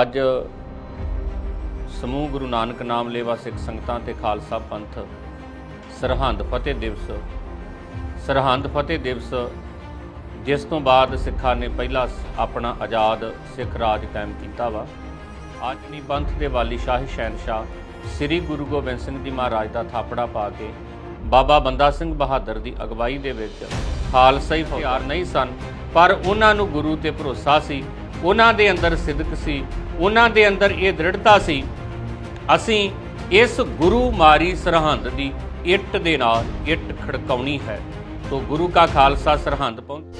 ਅੱਜ ਸਮੂਹ ਗੁਰੂ ਨਾਨਕ ਨਾਮ ਲੇਵਾ ਸਿੱਖ ਸੰਗਤਾਂ ਤੇ ਖਾਲਸਾ ਪੰਥ ਸਰਹੰਦ ਫਤਿਹ ਦਿਵਸ, ਸਰਹੰਦ ਫਤਿਹ ਦਿਵਸ, ਜਿਸ ਤੋਂ ਬਾਅਦ ਸਿੱਖਾਂ ਨੇ ਪਹਿਲਾ ਆਪਣਾ ਆਜ਼ਾਦ ਸਿੱਖ ਰਾਜ ਕਾਇਮ ਕੀਤਾ ਵਾ। ਅੱਜ ਵੀ ਪੰਥ ਦੇ ਵਾਲੀ ਸ਼ਾਹੀ ਸ਼ਹਿਨशाह ਸ੍ਰੀ ਗੁਰੂ ਗੋਬਿੰਦ ਸਿੰਘ ਜੀ ਮਹਾਰਾਜ ਦਾ ਥਾਪੜਾ ਪਾ ਕੇ ਬਾਬਾ ਬੰਦਾ ਸਿੰਘ ਬਹਾਦਰ ਦੀ ਅਗਵਾਈ ਦੇ ਵਿੱਚ ਖਾਲਸਾਈ ਹਥਿਆਰ ਨਹੀਂ ਸਨ, ਪਰ ਉਹਨਾਂ ਨੂੰ ਗੁਰੂ ਤੇ ਭਰੋਸਾ ਸੀ, ਉਹਨਾਂ ਦੇ ਅੰਦਰ ਸਿਦਕ ਸੀ ਉਹਨਾਂ ਦੇ ਅੰਦਰ ਇਹ ਦ੍ਰਿੜਤਾ ਸੀ। ਅਸੀਂ ਇਸ ਗੁਰੂ ਮਾਰੀ ਸਰਹੰਦ ਦੀ ਇੱਟ ਦੇ ਨਾਲ ਇੱਟ ਖੜਕਾਉਣੀ ਹੈ। ਤੋਂ ਗੁਰੂ ਕਾ ਖਾਲਸਾ ਸਰਹੰਦ ਪਹੁੰਚ।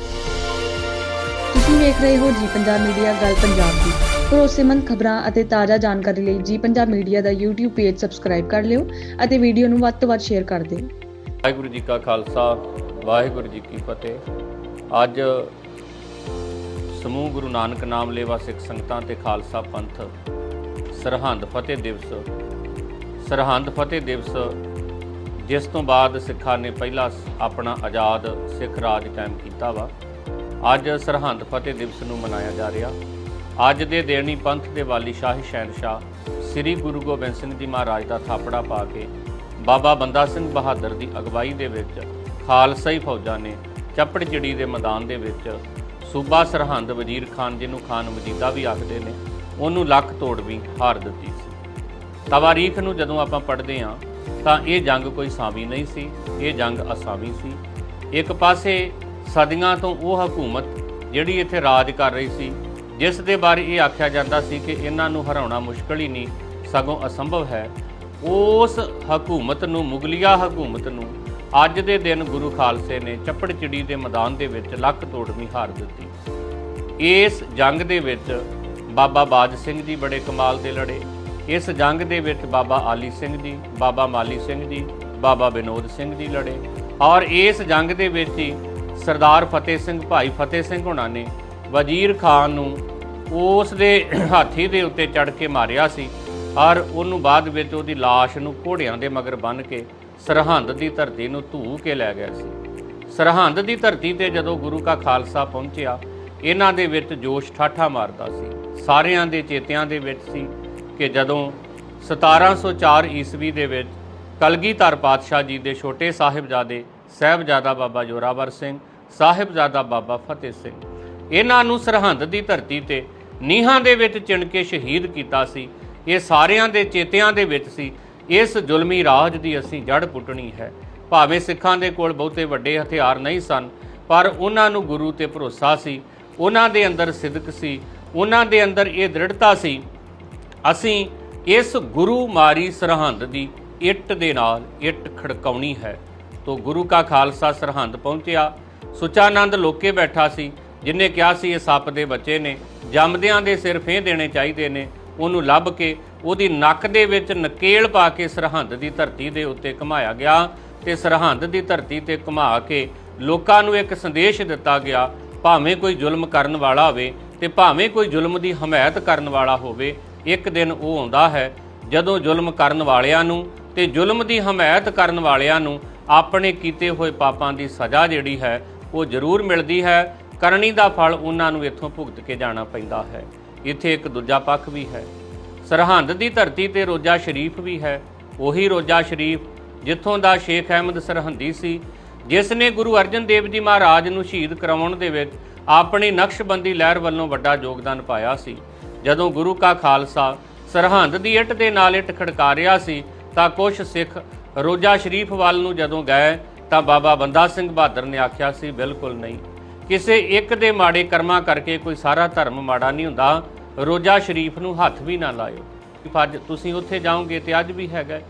ਤੁਸੀਂ ਵੇਖ ਰਹੇ ਹੋ ਜੀ ਪੰਜਾਬ ਮੀਡੀਆ ਗੱਲ ਪੰਜਾਬ ਦੀ। ਭਰੋਸੇਮੰਦ ਖਬਰਾਂ ਅਤੇ ਤਾਜ਼ਾ ਜਾਣਕਾਰੀ ਲਈ ਜੀ ਪੰਜਾਬ ਮੀਡੀਆ ਦਾ YouTube ਪੇਜ ਸਬਸਕ੍ਰਾਈਬ ਕਰ ਲਿਓ ਅਤੇ ਵੀਡੀਓ ਨੂੰ ਵੱਧ ਤੋਂ ਵੱਧ ਸ਼ੇਅਰ ਕਰ ਦਿਓ। ਵਾਹਿਗੁਰੂ ਜੀ ਕਾ ਖਾਲਸਾ ਵਾਹਿਗੁਰੂ ਜੀ ਕੀ ਫਤਿਹ। ਅੱਜ ਸਮੂਹ ਗੁਰੂ ਨਾਨਕ ਨਾਮ ਲੇਵਾ ਸਿੱਖ ਸੰਗਤਾਂ ਤੇ ਖਾਲਸਾ ਪੰਥ ਸਰਹੰਦ ਫਤਿਹ ਦਿਵਸ। ਸਰਹੰਦ ਫਤਿਹ ਦਿਵਸ, ਜਿਸ ਤੋਂ ਬਾਅਦ ਸਿੱਖਾਂ ਨੇ ਪਹਿਲਾ ਸ- ਆਪਣਾ ਆਜ਼ਾਦ ਸਿੱਖ ਰਾਜ ਕਾਇਮ ਕੀਤਾ ਵਾ। ਅੱਜ ਸਰਹੰਦ ਫਤਿਹ ਦਿਵਸ ਨੂੰ ਮਨਾਇਆ ਜਾ ਰਿਹਾ। ਅੱਜ ਦੇ ਦੇਣੀ ਪੰਥ ਦੇ ਵਾਲੀ ਸ਼ਾਹੀ ਸ਼ਹਿਨशाह ਸ੍ਰੀ ਗੁਰੂ ਗੋਬਿੰਦ ਸਿੰਘ ਜੀ ਮਹਾਰਾਜ ਦਾ ਥਾਪੜਾ ਪਾ ਕੇ ਬਾਬਾ ਬੰਦਾ ਸਿੰਘ ਬਹਾਦਰ ਦੀ ਅਗਵਾਈ ਦੇ ਵਿੱਚ ਖਾਲਸਾਈ ਫੌਜਾਂ ਨੇ ਚੱਪੜਚਿੜੀ ਦੇ ਮੈਦਾਨ ਦੇ ਵਿੱਚ ਸੂਬਾ ਸਰਹੰਦ ਵਜ਼ੀਰ ਖਾਨ, ਜਿਹਨੂੰ ਖਾਨ ਵਜੀਦਾ ਵੀ ਆਖਦੇ ਨੇ, ਉਹਨੂੰ ਲੱਖ ਤੋੜ ਵੀ ਹਾਰ ਦਿੱਤੀ ਸੀ। ਤਵਾਰੀਖ ਨੂੰ ਜਦੋਂ ਆਪਾਂ ਪੜ੍ਹਦੇ ਹਾਂ, ਤਾਂ ਇਹ ਜੰਗ ਕੋਈ ਸਾਵੀ ਨਹੀਂ ਸੀ, ਇਹ ਜੰਗ ਅਸਾਵੀ ਸੀ। ਇੱਕ ਪਾਸੇ ਸਦੀਆਂ ਤੋਂ ਉਹ ਹਕੂਮਤ ਜਿਹੜੀ ਇੱਥੇ ਰਾਜ ਕਰ ਰਹੀ ਸੀ, ਜਿਸ ਦੇ ਬਾਰੇ ਇਹ ਆਖਿਆ ਜਾਂਦਾ ਸੀ ਕਿ ਇਹਨਾਂ ਨੂੰ ਹਰਾਉਣਾ ਮੁਸ਼ਕਲ ਹੀ ਨਹੀਂ, ਸਗੋਂ ਅਸੰਭਵ ਹੈ, ਉਸ ਹਕੂਮਤ ਨੂੰ, ਮੁਗਲਿਆ ਹਕੂਮਤ ਨੂੰ ਅੱਜ ਦੇ ਦਿਨ ਗੁਰੂ ਖਾਲਸੇ ਨੇ ਚੱਪੜਚਿੜੀ ਦੇ ਮੈਦਾਨ ਦੇ ਵਿੱਚ ਲੱਕ ਤੋੜਵੀਂ ਹਾਰ ਦਿੱਤੀ। ਇਸ ਜੰਗ ਦੇ ਵਿੱਚ ਬਾਬਾ ਬਾਜ ਸਿੰਘ ਜੀ ਬੜੇ ਕਮਾਲ ਦੇ ਲੜੇ। ਇਸ ਜੰਗ ਦੇ ਵਿੱਚ ਬਾਬਾ ਆਲੀ ਸਿੰਘ ਜੀ, ਬਾਬਾ ਮਾਲੀ ਸਿੰਘ ਜੀ, ਬਾਬਾ ਵਿਨੋਦ ਸਿੰਘ ਜੀ ਲੜੇ। ਔਰ ਇਸ ਜੰਗ ਦੇ ਵਿੱਚ ਹੀ ਸਰਦਾਰ ਫਤਿਹ ਸਿੰਘ, ਭਾਈ ਫਤਿਹ ਸਿੰਘ ਹੋਣਾ ਨੇ ਵਜ਼ੀਰ ਖਾਨ ਨੂੰ ਉਸ ਦੇ ਹਾਥੀ ਦੇ ਉੱਤੇ ਚੜ ਕੇ ਮਾਰਿਆ ਸੀ। ਔਰ ਉਹਨੂੰ ਬਾਅਦ ਵਿੱਚ ਉਹਦੀ ਲਾਸ਼ ਨੂੰ ਘੋੜਿਆਂ ਦੇ ਮਗਰ ਬੰਨ੍ਹ ਕੇ ਸਰਹੰਦ ਦੀ ਧਰਤੀ ਨੂੰ ਧੂ ਕੇ ਲੈ ਗਿਆ ਸੀ। ਸਰਹੰਦ ਦੀ ਧਰਤੀ ਤੇ ਜਦੋਂ ਗੁਰੂ ਕਾ ਖਾਲਸਾ ਪਹੁੰਚਿਆ, ਇਹਨਾਂ ਦੇ ਵਿੱਚ ਜੋਸ਼ ਠਾਠਾ ਮਾਰਦਾ ਸੀ। ਸਾਰਿਆਂ ਦੇ ਚੇਤਿਆਂ ਦੇ ਵਿੱਚ ਸੀ ਕਿ ਜਦੋਂ 1704 ਈਸਵੀ ਦੇ ਵਿੱਚ ਕਲਗੀਧਰ ਪਾਤਸ਼ਾਹ ਜੀ ਦੇ ਛੋਟੇ ਸਾਹਿਬਜ਼ਾਦੇ ਸਾਹਿਬਜ਼ਾਦਾ ਬਾਬਾ ਜੋਰਾਵਰ ਸਿੰਘ, ਸਾਹਿਬਜ਼ਾਦਾ ਬਾਬਾ ਫਤਿਹ ਸਿੰਘ, ਇਹਨਾਂ ਨੂੰ ਸਰਹੰਦ ਦੀ ਧਰਤੀ ਤੇ ਨੀਹਾਂ ਦੇ ਵਿੱਚ ਚਿਣ ਕੇ ਸ਼ਹੀਦ ਕੀਤਾ ਸੀ। ਇਹ ਸਾਰਿਆਂ ਦੇ ਚੇਤਿਆਂ ਦੇ ਵਿੱਚ ਸੀ ਇਸ ਜ਼ੁਲਮੀ ਰਾਜ ਦੀ ਅਸੀਂ ਜੜ ਪੁੱਟਣੀ ਹੈ। ਭਾਵੇਂ ਸਿੱਖਾਂ ਦੇ ਕੋਲ ਬਹੁਤੇ ਵੱਡੇ ਹਥਿਆਰ ਨਹੀਂ ਸਨ, ਪਰ ਉਹਨਾਂ ਨੂੰ ਗੁਰੂ ਤੇ ਭਰੋਸਾ ਸੀ। ਉਹਨਾਂ ਦੇ ਅੰਦਰ ਸਿਦਕ ਸੀ। ਉਹਨਾਂ ਦੇ ਅੰਦਰ ਇਹ ਦ੍ਰਿੜਤਾ ਸੀ। ਅਸੀਂ ਇਸ ਗੁਰੂ ਮਾਰੀ ਸਰਹੰਦ ਦੀ ਇੱਟ ਦੇ ਨਾਲ ਇੱਟ ਖੜਕਾਉਣੀ ਹੈ। ਤੋ ਗੁਰੂ ਕਾ ਖਾਲਸਾ ਸਰਹੰਦ ਪਹੁੰਚਿਆ। ਸੁਚਾਨੰਦ ਲੋਕੇ ਬੈਠਾ ਸੀ, ਜਿਨੇ ਕਿਹਾ ਸੀ ਇਹ ਸੱਪ ਦੇ ਬੱਚੇ ਨੇ। ਜੰਮਦਿਆਂ ਦੇ ਸਿਰ ਫੇਹ ਦੇਣੇ ਚਾਹੀਦੇ ਨੇ। ਉਹਨੂੰ ਲੱਭ ਕੇ ਉਹਦੀ ਨੱਕ ਦੇ ਵਿੱਚ ਨਕੇਲ ਪਾ ਕੇ ਸਰਹੰਦ ਦੀ ਧਰਤੀ ਦੇ ਉੱਤੇ ਘੁਮਾਇਆ ਗਿਆ ਤੇ ਸਰਹੰਦ ਦੀ ਧਰਤੀ ਤੇ ਘੁਮਾ ਕੇ ਲੋਕਾਂ ਨੂੰ ਇੱਕ ਸੰਦੇਸ਼ ਦਿੱਤਾ ਗਿਆ, ਭਾਵੇਂ ਕੋਈ ਜ਼ੁਲਮ ਕਰਨ ਵਾਲਾ ਹੋਵੇ ਤੇ ਭਾਵੇਂ ਕੋਈ ਜ਼ੁਲਮ ਦੀ ਹਮਾਇਤ ਕਰਨ ਵਾਲਾ ਹੋਵੇ, ਇੱਕ ਦਿਨ ਉਹ ਆਉਂਦਾ ਹੈ, ਜਦੋਂ ਜ਼ੁਲਮ ਕਰਨ ਵਾਲਿਆਂ ਨੂੰ ਤੇ ਜ਼ੁਲਮ ਦੀ ਹਮਾਇਤ ਕਰਨ ਵਾਲਿਆਂ ਨੂੰ ਆਪਣੇ ਕੀਤੇ ਹੋਏ ਪਾਪਾਂ ਦੀ ਸਜ਼ਾ ਜਿਹੜੀ ਹੈ, ਉਹ ਜ਼ਰੂਰ ਮਿਲਦੀ ਹੈ, ਕਰਨੀ ਦਾ ਫਲ ਉਹਨਾਂ ਨੂੰ ਇੱਥੋਂ ਭੁਗਤ ਕੇ ਜਾਣਾ ਪੈਂਦਾ ਹੈ। ਇੱਥੇ ਇੱਕ ਦੂਜਾ ਪੱਖ ਵੀ ਹੈ। ਸਰਹੰਦ ਦੀ ਧਰਤੀ ਤੇ ਰੋਜ਼ਾ ਸ਼ਰੀਫ ਵੀ ਹੈ। ਉਹੀ ਰੋਜ਼ਾ ਸ਼ਰੀਫ ਜਿੱਥੋਂ ਦਾ ਸ਼ੇਖ ਅਹਿਮਦ ਸਰਹੰਦੀ ਸੀ, ਜਿਸ ਨੇ ਗੁਰੂ ਅਰਜਨ ਦੇਵ ਜੀ ਮਹਾਰਾਜ ਨੂੰ ਸ਼ਹੀਦ ਕਰਾਉਣ ਦੇ ਵਿੱਚ ਆਪਣੀ ਨਕਸ਼ਬੰਦੀ ਲਹਿਰ ਵੱਲੋਂ ਵੱਡਾ ਯੋਗਦਾਨ ਪਾਇਆ ਸੀ। ਜਦੋਂ ਗੁਰੂ ਕਾ ਖਾਲਸਾ ਸਰਹੰਦ ਦੀ ਇੱਟ ਦੇ ਨਾਲ ਇੱਟ ਖੜਕਾ ਰਿਹਾ ਸੀ, ਤਾਂ ਕੁਝ ਸਿੱਖ ਰੋਜ਼ਾ ਸ਼ਰੀਫ ਵੱਲ ਨੂੰ ਜਦੋਂ ਗਏ, ਤਾਂ ਬਾਬਾ ਬੰਦਾ ਸਿੰਘ ਬਹਾਦਰ ਨੇ ਆਖਿਆ ਸੀ, ਬਿਲਕੁਲ ਨਹੀਂ। ਕਿਸੇ ਇੱਕ ਦੇ ਮਾੜੇ ਕਰਮਾਂ ਕਰਕੇ ਕੋਈ ਸਾਰਾ ਧਰਮ ਮਾੜਾ ਨਹੀਂ ਹੁੰਦਾ। ਰੋਜ਼ਾ ਸ਼ਰੀਫ ਨੂੰ ਹੱਥ ਵੀ ਨਾ ਲਾਇਓ। ਅੱਜ ਤੁਸੀਂ ਉੱਥੇ ਜਾਓਗੇ ਤੇ ਅੱਜ ਵੀ ਹੈਗਾ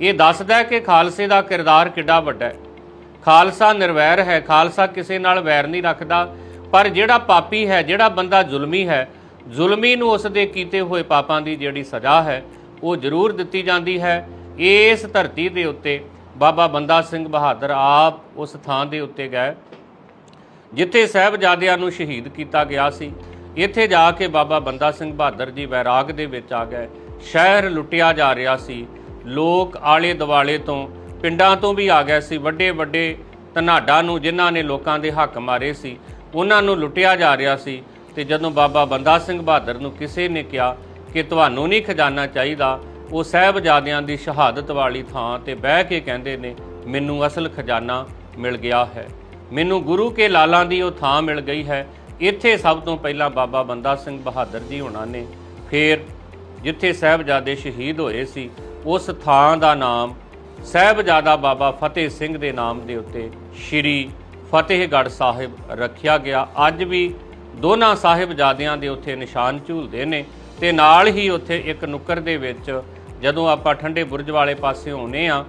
ਇਹ ਦੱਸਦਾ ਕਿ ਖਾਲਸੇ ਦਾ ਕਿਰਦਾਰ ਕਿੱਡਾ ਵੱਡਾ ਹੈ। ਖਾਲਸਾ ਨਿਰਵੈਰ ਹੈ, ਖਾਲਸਾ ਕਿਸੇ ਨਾਲ ਵੈਰ ਨਹੀਂ ਰੱਖਦਾ। ਪਰ ਜਿਹੜਾ ਪਾਪੀ ਹੈ, ਜਿਹੜਾ ਬੰਦਾ ਜ਼ੁਲਮੀ ਹੈ, ਜ਼ੁਲਮੀ ਨੂੰ ਉਸ ਦੇ ਕੀਤੇ ਹੋਏ ਪਾਪਾਂ ਦੀ ਜਿਹੜੀ ਸਜ਼ਾ ਹੈ, ਉਹ ਜ਼ਰੂਰ ਦਿੱਤੀ ਜਾਂਦੀ ਹੈ। ਇਸ ਧਰਤੀ ਦੇ ਉੱਤੇ ਬਾਬਾ ਬੰਦਾ ਸਿੰਘ ਬਹਾਦਰ ਆਪ ਉਸ ਥਾਂ ਦੇ ਉੱਤੇ ਗਏ, ਜਿੱਥੇ ਸਹਿਬਜ਼ਾਦਿਆਂ ਨੂੰ ਸ਼ਹੀਦ ਕੀਤਾ ਗਿਆ ਸੀ। ਇੱਥੇ ਜਾ ਕੇ ਬਾਬਾ ਬੰਦਾ ਸਿੰਘ ਬਹਾਦਰ ਜੀ ਵੈਰਾਗ ਦੇ ਵਿੱਚ ਆ ਗਏ। ਸ਼ਹਿਰ ਲੁੱਟਿਆ ਜਾ ਰਿਹਾ ਸੀ। ਲੋਕ ਆਲੇ ਦਿਵਾਲੇ ਤੋਂ, ਪਿੰਡਾਂ ਤੋਂ ਵੀ ਆ ਗਏ ਸੀ। ਵੱਡੇ ਵੱਡੇ ਧਨਾਡਾ ਨੂੰ ਜਿਨ੍ਹਾਂ ਨੇ ਲੋਕਾਂ ਦੇ ਹੱਕ ਮਾਰੇ ਸੀ, ਉਹਨਾਂ ਨੂੰ ਲੁੱਟਿਆ ਜਾ ਰਿਹਾ ਸੀ। ਤੇ ਜਦੋਂ ਬਾਬਾ ਬੰਦਾ ਸਿੰਘ ਬਹਾਦਰ ਨੂੰ ਕਿਸੇ ਨੇ ਕਿਹਾ ਕਿ ਤੁਹਾਨੂੰ ਨਹੀਂ ਖਜ਼ਾਨਾ ਚਾਹੀਦਾ ਉਹ ਸਾਹਿਬਜ਼ਾਦਿਆਂ ਦੀ ਸ਼ਹਾਦਤ ਵਾਲੀ ਥਾਂ ਤੇ ਬਹਿ ਕੇ ਕਹਿੰਦੇ ਨੇ, ਮੈਨੂੰ ਅਸਲ ਖਜ਼ਾਨਾ ਮਿਲ ਗਿਆ ਹੈ। ਮੈਨੂੰ ਗੁਰੂ ਕੇ ਲਾਲਾਂ ਦੀ ਉਹ ਥਾਂ ਮਿਲ ਗਈ ਹੈ ਇੱਥੇ ਸਭ ਤੋਂ ਪਹਿਲਾਂ ਬਾਬਾ ਬੰਦਾ ਸਿੰਘ ਬਹਾਦਰ ਜੀ ਹੋਣਾ ਨੇ ਫਿਰ ਜਿੱਥੇ ਸਾਹਿਬਜ਼ਾਦੇ ਸ਼ਹੀਦ ਹੋਏ ਸੀ, ਉਸ ਥਾਂ ਦਾ ਨਾਮ ਸਾਹਿਬਜ਼ਾਦਾ ਬਾਬਾ ਫਤਿਹ ਸਿੰਘ ਦੇ ਨਾਮ ਦੇ ਉੱਤੇ ਸ਼੍ਰੀ ਫਤਿਹਗੜ੍ਹ ਸਾਹਿਬ ਰੱਖਿਆ ਗਿਆ। ਅੱਜ ਵੀ ਦੋਨਾਂ ਸਾਹਿਬਜ਼ਾਦਿਆਂ ਦੇ ਉੱਥੇ ਨਿਸ਼ਾਨ ਝੂਲਦੇ ਨੇ ਤੇ ਨਾਲ ਹੀ ਉੱਥੇ ਇੱਕ ਨੁੱਕਰ ਦੇ ਵਿੱਚ ਜਦੋਂ ਆਪਾਂ ਠੰਡੇ ਬੁਰਜ ਵਾਲੇ ਪਾਸੇ ਆਉਨੇ ਆ,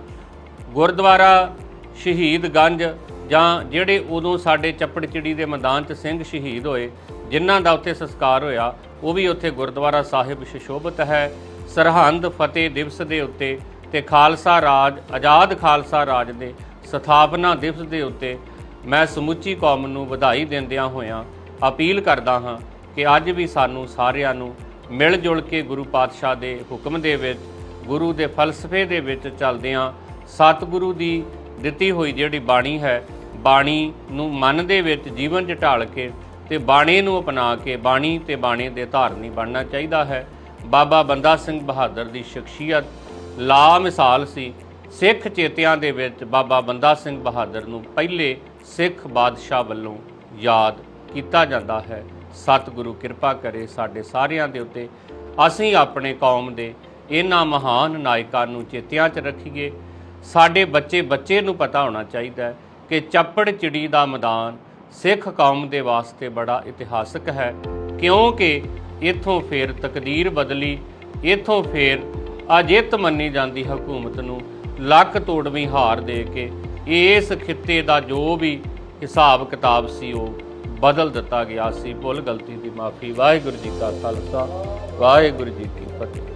ਗੁਰਦੁਆਰਾ ਸ਼ਹੀਦਗੰਜ ਜਾਂ ਜਿਹੜੇ ਉਦੋਂ ਸਾਡੇ ਚੱਪੜ ਚਿੜੀ ਦੇ ਮੈਦਾਨ 'ਚ ਸਿੰਘ ਸ਼ਹੀਦ ਹੋਏ, ਜਿਨ੍ਹਾਂ ਦਾ ਉੱਥੇ ਸੰਸਕਾਰ ਹੋਇਆ, ਉਹ ਵੀ ਉੱਥੇ ਗੁਰਦੁਆਰਾ ਸਾਹਿਬ ਸ਼ਿਸ਼ੋਭਤ ਹੈ। ਸਰਹੰਦ ਫਤਿਹ ਦਿਵਸ ਦੇ ਉੱਤੇ ਤੇ ਖਾਲਸਾ ਰਾਜ, ਆਜ਼ਾਦ ਖਾਲਸਾ ਰਾਜ ਦੇ ਸਥਾਪਨਾ ਦਿਵਸ ਦੇ ਉੱਤੇ ਮੈਂ ਸਮੁੱਚੀ ਕੌਮ ਨੂੰ ਵਧਾਈ ਦਿੰਦਿਆਂ ਹੋਇਆਂ ਅਪੀਲ ਕਰਦਾ ਹਾਂ ਕਿ ਅੱਜ ਵੀ ਸਾਨੂੰ ਸਾਰਿਆਂ ਨੂੰ ਮਿਲ ਜੁਲ ਕੇ ਗੁਰੂ ਪਾਤਸ਼ਾਹ ਦੇ ਹੁਕਮ ਦੇ ਵਿੱਚ, ਗੁਰੂ ਦੇ ਫਲਸਫੇ ਦੇ ਵਿੱਚ ਚੱਲਦਿਆਂ ਸਤਿਗੁਰੂ ਦੀ ਦਿੱਤੀ ਹੋਈ ਜਿਹੜੀ ਬਾਣੀ ਹੈ ਬਾਣੀ ਨੂੰ ਮਨ ਦੇ ਵਿੱਚ ਜੀਵਨ 'ਚ ਢਾਲ ਕੇ ਤੇ ਬਾਣੀ ਨੂੰ ਅਪਣਾ ਕੇ ਬਾਣੀ ਤੇ ਬਾਣੀ ਦੇ ਧਾਰਨੀ ਬਣਨਾ ਚਾਹੀਦਾ ਹੈ। ਬਾਬਾ ਬੰਦਾ ਸਿੰਘ ਬਹਾਦਰ ਦੀ ਸ਼ਖਸੀਅਤ ਲਾ ਮਿਸਾਲ ਸੀ। ਸਿੱਖ ਚੇਤਿਆਂ ਦੇ ਵਿੱਚ ਬਾਬਾ ਬੰਦਾ ਸਿੰਘ ਬਹਾਦਰ ਨੂੰ ਪਹਿਲੇ ਸਿੱਖ ਬਾਦਸ਼ਾਹ ਵੱਲੋਂ ਯਾਦ ਕੀਤਾ ਜਾਂਦਾ ਹੈ। ਸਤਿਗੁਰੂ ਕਿਰਪਾ ਕਰੇ ਸਾਡੇ ਸਾਰਿਆਂ ਦੇ ਉੱਤੇ। ਅਸੀਂ ਆਪਣੇ ਕੌਮ ਦੇ ਇਹਨਾਂ ਮਹਾਨ ਨਾਇਕਾਂ ਨੂੰ ਚੇਤਿਆਂ 'ਚ ਰੱਖੀਏ। ਸਾਡੇ ਬੱਚੇ ਬੱਚੇ ਨੂੰ ਪਤਾ ਹੋਣਾ ਚਾਹੀਦਾ ਹੈ। ਕਿ ਚੱਪੜ ਚਿੜੀ ਦਾ ਮੈਦਾਨ ਸਿੱਖ ਕੌਮ ਦੇ ਵਾਸਤੇ ਬੜਾ ਇਤਿਹਾਸਕ ਹੈ, ਕਿਉਂਕਿ ਇੱਥੋਂ ਫੇਰ ਤਕਦੀਰ ਬਦਲੀ, ਇੱਥੋਂ ਫੇਰ ਅਜਿੱਤ ਮੰਨੀ ਜਾਂਦੀ ਹਕੂਮਤ ਨੂੰ ਲੱਕ ਤੋੜਵੀਂ ਹਾਰ ਦੇ ਕੇ ਇਸ ਖਿੱਤੇ ਦਾ ਜੋ ਵੀ ਹਿਸਾਬ ਕਿਤਾਬ ਸੀ ਉਹ ਬਦਲ ਦਿੱਤਾ ਗਿਆ ਸੀ। ਭੁੱਲ ਗਲਤੀ ਦੀ ਮਾਫੀ। ਵਾਹਿਗੁਰੂ ਜੀ ਕਾ ਖਾਲਸਾ, ਵਾਹਿਗੁਰੂ ਜੀ ਕੀ ਫਤਿਹ।